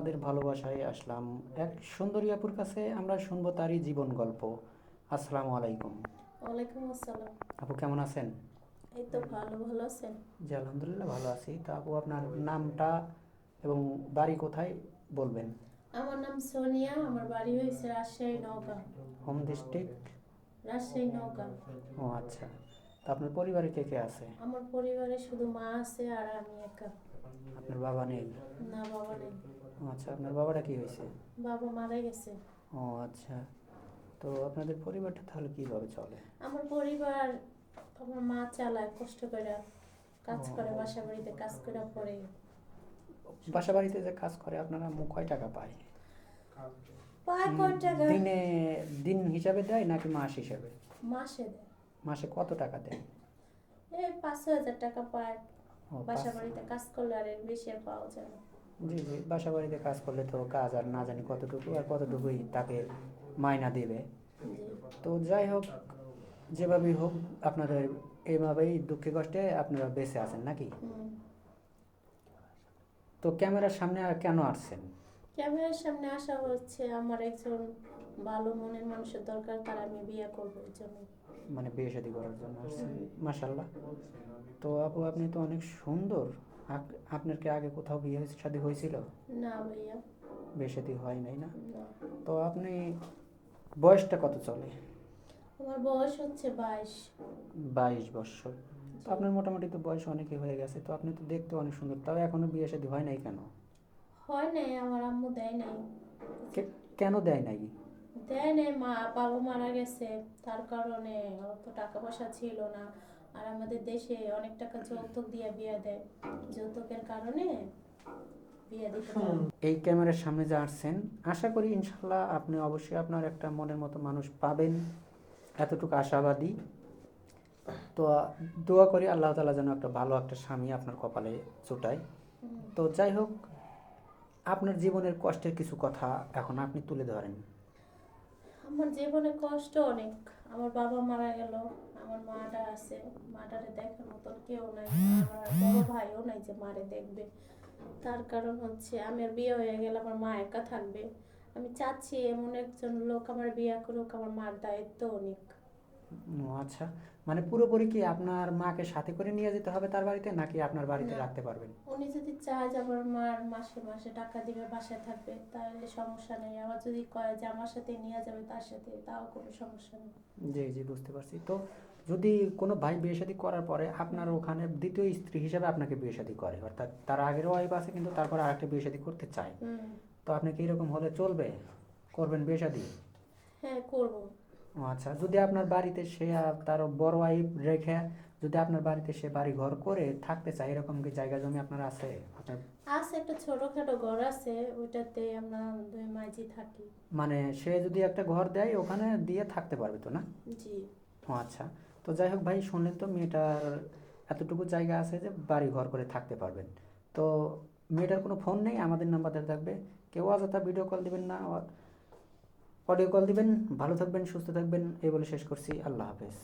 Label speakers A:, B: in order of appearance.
A: আমাদের ভালোবাসায় আসলাম। এক সুন্দরী আপুর কাছে আমরা শুনব তারই জীবন গল্প। আসসালামু আলাইকুম।
B: ওয়ালাইকুম আসসালাম।
A: আপু কেমন আছেন?
B: এই তো ভালো ভালো আছেন?
A: জি আলহামদুলিল্লাহ ভালো আছি। তো আপু আপনার নামটা এবং বাড়ি কোথায় বলবেন?
B: আমার নাম সোনিয়া আমার বাড়ি হয়েছে রাজশাহী নওগাঁ।
A: Home district?
B: রাজশাহী নওগাঁ।
A: ও আচ্ছা। তো আপনার পরিবারে কে কে আছে?
B: আমার পরিবারে শুধু মা আছে আর আমি একা।
A: আপনার বাবা নেই?
B: না বাবা নেই।
A: আচ্ছা আপনার বাবাটা কি হয়েছে?
B: বাবা মারা গেছে।
A: ও আচ্ছা তো আপনাদের পরিবারটা তাহলে কীভাবে চলে?
B: আমার পরিবার আমার মা চালায় কষ্ট করে কাজ করে বাসা বাড়িতে কাজ করে পরে
A: বাসা বাড়িতে যে কাজ করে আপনারা কয় টাকা পায়?
B: পায় কয় টাকা?
A: দিনে দিন হিসাবে দেয় নাকি মাস হিসাবে?
B: মাসে দেয়।
A: মাসে কত টাকা দেয়?
B: এই পাঁচ হাজার টাকা পায়। বাসা বাড়িতে কাজ করলে আর বেশি আর পাওয়া যায় না।
A: জি জি বাসা বাড়িতে কাজ করলে তো কাজ আর না জানি কতটুকু আর কতটুকুই তাকে মায়না দেবে। তো যাই হোক যেভাবেই হোক আপনাদের এইভাবেই দুঃখে কষ্টে আপনারা বেঁচে আছেন নাকি? তো ক্যামেরার সামনে আর কেন আসছেন?
B: ক্যামেরার সামনে আসা হচ্ছে আমার একজন ভালো মনের মানুষের দরকার তার আমি বিয়ে করব জন্য।
A: মানে বিয়ে শাদী করার জন্য আসছেন মাসাল্লাহ তো আপু আপনি তো অনেক সুন্দর। আপ- আপনার কি আগে কোথাও বিয়ে শাদী হয়েছিল?
B: না ভাইয়া।
A: বিয়ে শাদী হয় নাই না?
B: না।
A: তো আপনি বয়সটা কত চলে?
B: আমার বয়স হচ্ছে বাইশ।
A: বাইশ বছর। তো আপনার মোটামুটি তো বয়স অনেকই হয়ে গেছে তো আপনি তো দেখতে অনেক সুন্দর। তাও এখনও বিয়ে শাদী হয় নাই কেন?
B: হয় নাই আমার আম্মু দেয় নাই।
A: কে- কেন দেয় নাই?
B: দেয় নাই মা বাবা মারা গেছে তার কারণে অত টাকা পয়সা ছিল না। আর আমাদের দেশে অনেক টাকা যৌতুক দিয়ে বিয়ে দেয়। যৌতুকের কারণে বিয়ে দিতে পারে না।
A: এই ক্যামেরার সামনে যে আসছেন আশা করি ইনশাল্লাহ আপনি অবশ্যই আপনার একটা মনের মতো মানুষ পাবেন। এতটুকু আশাবাদী। তো দোয়া করি আল্লাহ তালা যেন একটা ভালো একটা স্বামী আপনার কপালে চোটায়
B: হুম।
A: তো যাই হোক আপনার জীবনের কষ্টের কিছু কথা এখন আপনি তুলে ধরেন।
B: আমার জীবনে কষ্ট অনেক। আমার বাবা মারা গেল, আমার মাটা আছে। মাটারে দেখার মতন কেউ নাই। আমার বড় ভাইও নাই যে মারে দেখবে। তার কারণ হচ্ছে আমার বিয়ে হয়ে গেলে আমার মা একা থাকবে। আমি চাচ্ছি এমন একজন লোক আমার বিয়ে করুক, আমার মার দায়িত্ব অনেক।
A: আচ্ছা মানে পুরোপুরি কি আপনার মাকে সাথে করে নিয়ে যেতে হবে তার বাড়িতে নাকি আপনার বাড়িতে রাখতে পারবেন?
B: উনি যদি চায় যে আমার মার মাসে মাসে টাকা দিবে বাসায় থাকবে তাহলে সমস্যা নেই। আবার যদি কয় যে আমার সাথে নিয়ে যাবে তার সাথে তাও কোনো সমস্যা নেই।
A: জি জি বুঝতে পারছি। তো যদি কোনো ভাই বিয়ে শাদী করার পরে আপনার ওখানে দ্বিতীয় স্ত্রী হিসেবে আপনাকে বিয়ে শাদী করে অর্থাৎ তার আগের ওয়াইফ আছে কিন্তু তারপর আরেকটা বিয়ে শাদী করতে চায় তো আপনি কি এরকম হলে চলবে? করবেন বিয়ে শাদী?
B: হ্যাঁ করব।
A: আচ্ছা যদি আপনার বাড়িতে সে তার বড় ওয়াইফ রেখে যদি আপনার বাড়িতে সে বাড়ি ঘর করে থাকতে চায় এরকম কি জায়গা জমি আপনার আছে? আপনার
B: আছে একটা ছোটখাটো ঘর আছে ওইটাতে আমরা দুই মাঝি থাকি।
A: মানে সে যদি একটা ঘর দেয় ওখানে দিয়ে থাকতে পারবে তো না?
B: জি।
A: ও আচ্ছা। তো যাই হোক ভাই শুনলেন তো মেয়েটার এতটুকু জায়গা আছে যে বাড়ি ঘর করে থাকতে পারবেন। তো মেয়েটার কোনো ফোন নেই আমাদের নাম্বার দেওয়া থাকবে। কেউ অযথা ভিডিও কল দিবেন না অডিও কল দিবেন ভালো থাকবেন সুস্থ থাকবেন এই বলে শেষ করছি। আল্লাহ হাফেজ।